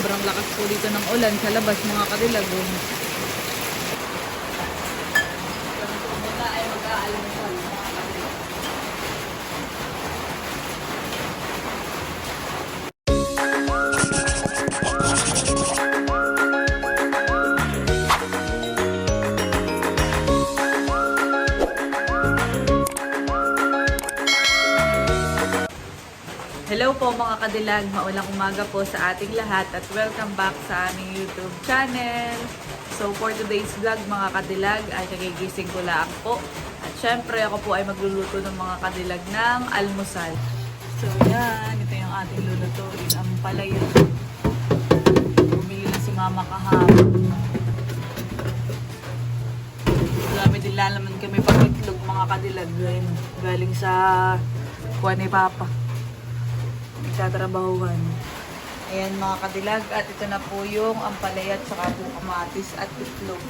sobrang lakas po dito ng ulan sa labas mga kadilag. Mga kadilag, maulang umaga po sa ating lahat at welcome back sa aming YouTube channel. So for today's vlog mga kadilag ay nagigising ko lang po. At syempre ako po ay magluluto ng mga kadilag ng almusal. So yan, ito yung ating lulutuin. Ang palayo. Bumili na si mama kahapon. Dami din lalaman kami pag itlog mga kadilag. Galing sa kuha ni Papa nagtatrabahuhan. Ayan mga kadilag at ito na po yung ampalaya at saka po kamatis at itlog.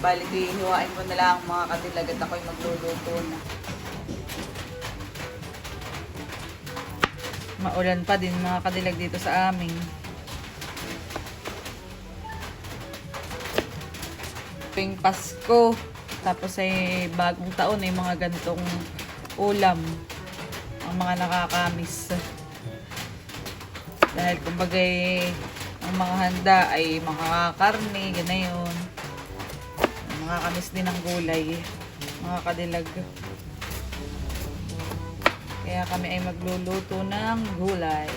Bali, hihiwain ko na lang mga kadilag at ako'y magluluto na. Maulan pa din mga kadilag dito sa amin. Tuwing Pasko, tapos ay bagong taon ay mga ganitong ulam ang mga nakakamis. Dahil kumbaga eh, ang mga handa ay mga karne, ganayon. Mga kamis din ng gulay, mga kadilag. Kaya kami ay magluluto ng gulay.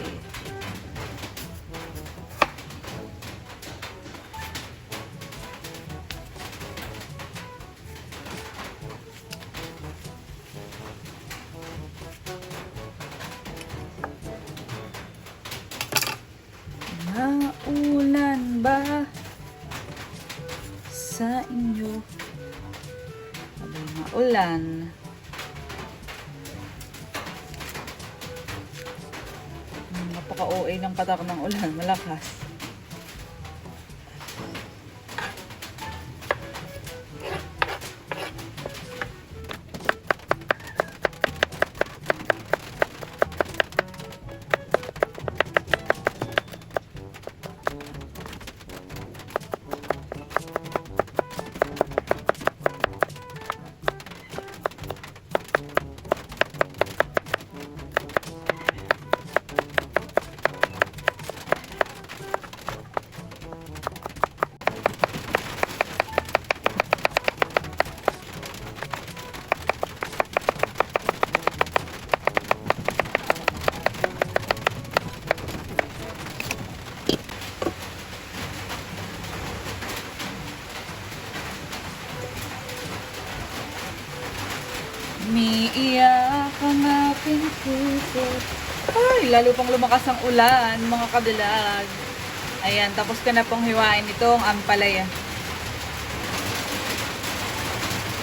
Hmm, Napaka-OA ng patak ng ulan. Malakas. Aking puso. Ay, lalo pang lumakas ang ulan, mga kadilag. Ayan, tapos ka na pong hiwain itong ampalaya.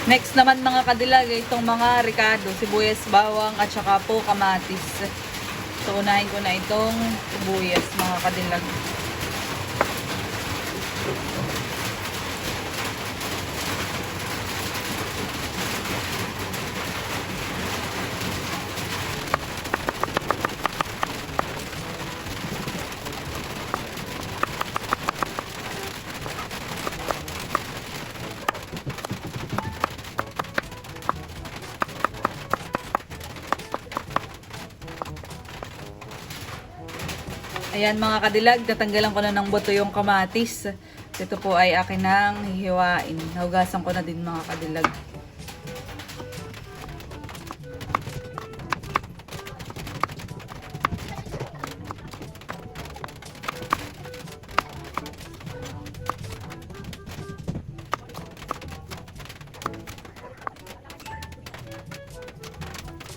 Next naman mga kadilag, itong mga ricado, sibuyas, bawang, at saka po kamatis. So, unahin ko na itong sibuyas, mga kadilag. Ayan mga kadilag, tatanggalan ko na ng buto yung kamatis. Ito po ay akin nang hihiwain. Hugasan ko na din mga kadilag.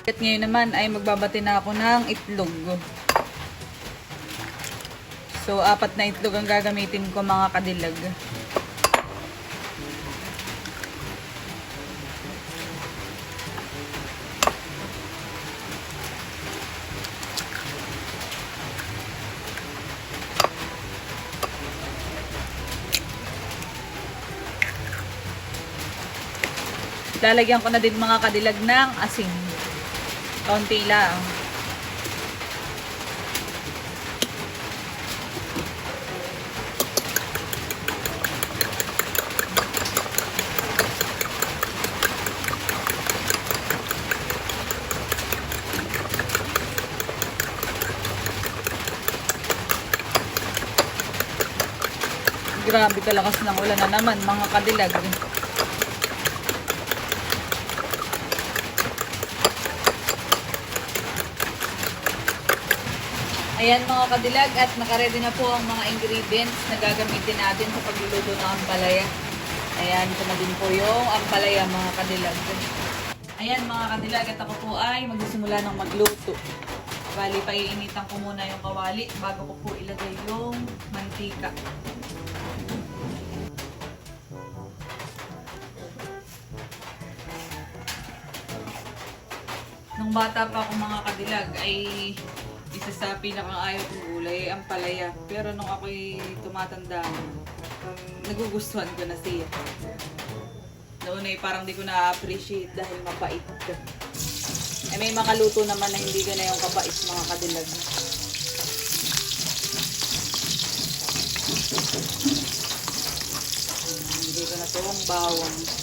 At ngayon naman ay magbabati na ako ng itlog. So, apat na itlog ang gagamitin ko mga kadilag. Lalagyan ko na din mga kadilag ng asin. Kaunti lang. Grabe kalakas ng ulan na naman mga kadilag. Ayan mga kadilag at nakaredy na po ang mga ingredients na gagamitin natin sa pagluluto ng ampalaya. Ayan, ito na din po yung ampalaya mga kadilag. Ayan mga kadilag at ako po ay magsisimula ng magluto. Bali, paiinitan ko muna yung kawali bago ko po ilagay yung mantika. Nung bata pa ako mga kadilag ay isa sa pinakang ayaw kong gulay ay ang palaya. Pero nung ako'y tumatanda, nagugustuhan ko na siya. Noon ay parang di ko na-appreciate dahil mapait. Eh may mga luto naman na hindi ka na yung kapait mga kadilag. Hindi ko na itong bawang.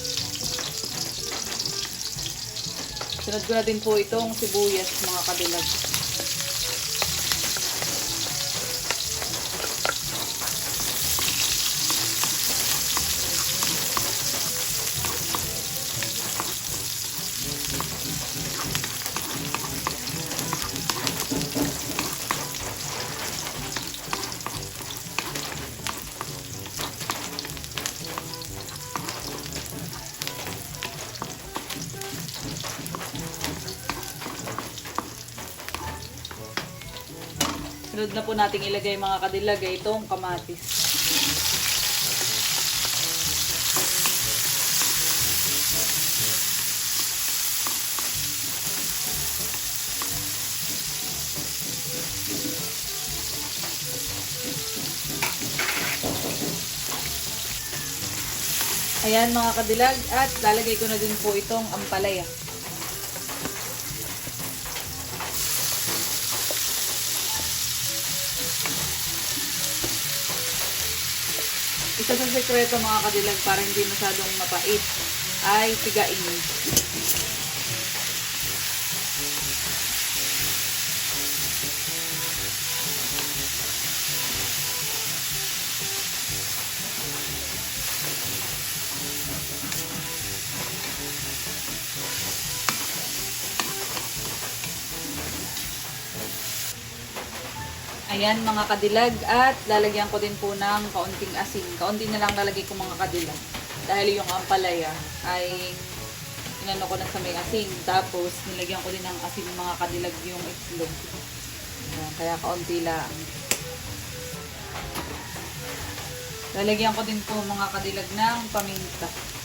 Sunod ko na din po itong sibuyas mga kadilag. Sunod na po nating ilagay mga kadilag ay itong kamatis. Ayan mga kadilag at lalagay ko na din po itong ampalaya. Isa sa sekreto mga kadilag para hindi masyadong mapait ay tigain. Ayan mga kadilag at lalagyan ko din po ng kaunting asin. Kaunti na lang lalagay ko mga kadilag. Dahil yung ampalaya ay inano ko na sa may asin. Tapos nilagyan ko din ng asin mga kadilag yung itlog. Ayan, kaya kaunti lang. Lalagyan ko din po mga kadilag ng paminta.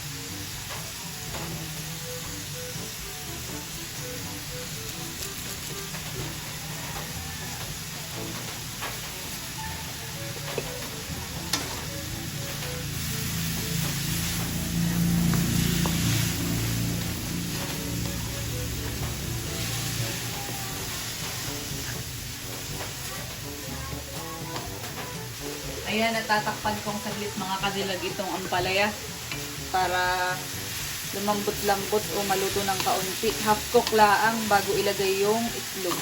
Ayan, natatakpan kong saglit mga kadilag itong ampalaya para lumambot-lambot o maluto ng kaunti. Half cook laang bago ilagay yung itlog.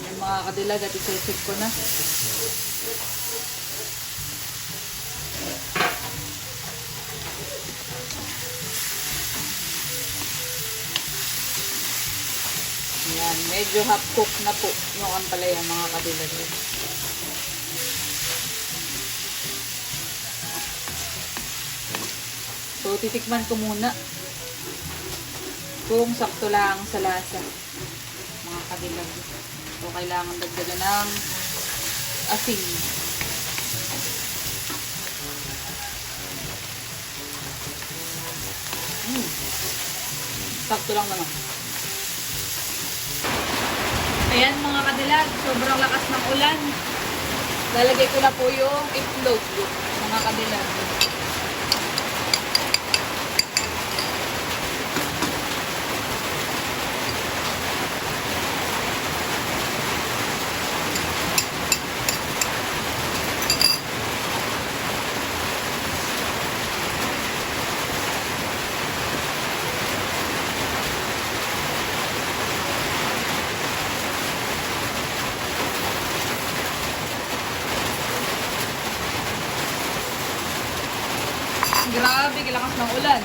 Yung mga kadilag at isisip ko na. Medyo half cook na po yung ampalaya mga kadilag. So, titikman ko muna kung sakto lang sa lasa mga kadilag. So, kailangan dagdagan ng asin. Mm. Sakto lang naman. Ayan mga kadilag, sobrang lakas ng ulan. Lalagay ko na po yung itlog, mga kadilag. ng ulan.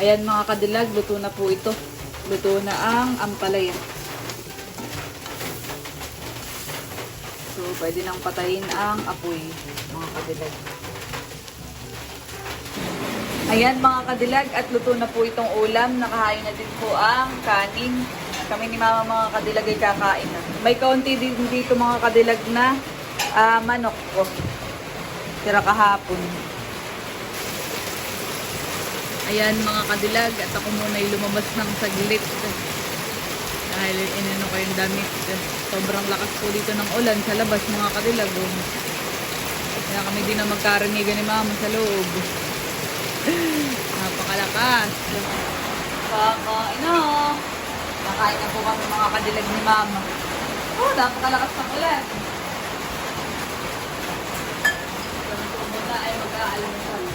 Ayan mga kadilag, luto na po ito. Luto na ang ampalaya. So, pwede nang patayin ang apoy, mga kadilag. Ayan mga kadilag, at luto na po itong ulam. Nakahain na din po ang kanin. Kami ni mama mga kadilag ay kakain na. May kaunti din dito mga kadilag na ah, manok ko. Tira kahapon. Ayan mga kadilag, at ako muna ay lumabas ng saglit. Dahil inano ko yung damit. Sobrang lakas po dito ng ulan sa labas mga kadilag. Oh. Kaya kami din na magkarinigan ni mama sa loob. Napakalakas. Kakain na. Kakain na po kami mga kadilag ni mama. Oh, napakalakas ng ulan. Kami po muna ay mag-aalmusal.